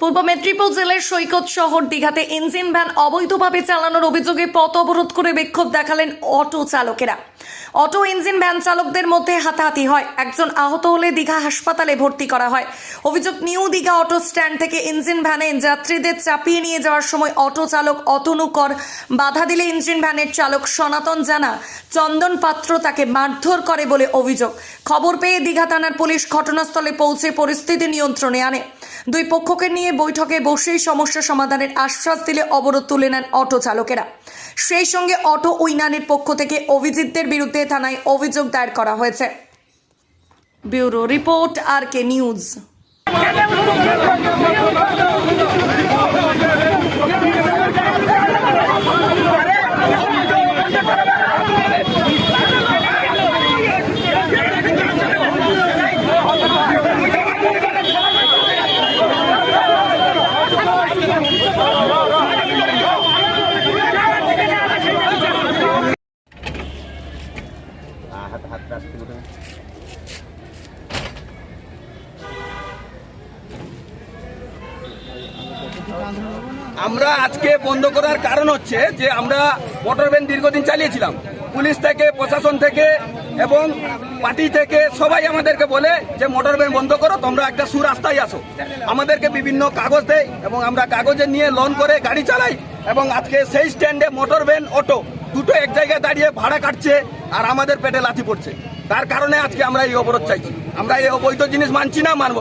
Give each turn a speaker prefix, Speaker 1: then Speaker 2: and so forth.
Speaker 1: পূর্ব মেদিনীপুর জেলার সৈকত শহর দীঘাতে ইঞ্জিন ভ্যান অবৈধভাবে চালানোর অভিযোগে পথ অবরোধ করে বিক্ষোভ দেখালেন অটো চালকেরা। অটো ইঞ্জিন ভ্যান চালকদের মধ্যে হাতাহাতি হয়। একজন আহত হলে দীঘা হাসপাতালে ভর্তি করা হয়। অভিযোগ, নিউ দীঘা অটো স্ট্যান্ড থেকে ইঞ্জিন ভ্যানে যাত্রীদের চাপিয়ে নিয়ে যাওয়ার সময় অটো চালক অতনুকর বাধা দিলে ইঞ্জিন ভ্যানের চালক সনাতন জানা চন্দন পাত্র তাকে মারধর করে বলে অভিযোগ। খবর পেয়ে দীঘা থানার পুলিশ ঘটনাস্থলে পৌঁছে পরিস্থিতি নিয়ন্ত্রণে আনে। দুই পক্ষকে নিয়ে বৈঠকে বসেই সমস্যা সমাধানের আশ্বাস দিলে অবরোধ তুলে নেন অটো চালকেরা। সেই সঙ্গে অটো উইনানের পক্ষ থেকে অভিজিতদের বিরুদ্ধে থানায় অভিযোগ দায়ের করা হয়েছে। Bureau report R K news.
Speaker 2: আমরা আজকে বন্ধ করার কারণ হচ্ছে যে আমরা মোটর ভ্যান দীর্ঘদিন চালিয়েছিলাম। পুলিশ থেকে, প্রশাসন থেকে এবং পার্টি থেকে সবাই আমাদেরকে বলে যে মোটর ভ্যান বন্ধ করো, তোমরা একটা সুরাস্তায় আসো। আমাদেরকে বিভিন্ন কাগজ দেয় এবং আমরা কাগজে নিয়ে লোন করে গাড়ি চালাই এবং আজকে সেই স্ট্যান্ডে মোটর ভ্যান অটো দুটো এক জায়গায় দাঁড়িয়ে ভাড়া কাটছে আর আমাদের পেটে লাথি পড়ছে। তার কারণে আজকে আমরা এই অবরোধ চাইছি। আমরা এই অবৈধ জিনিস মানছি না, মানব।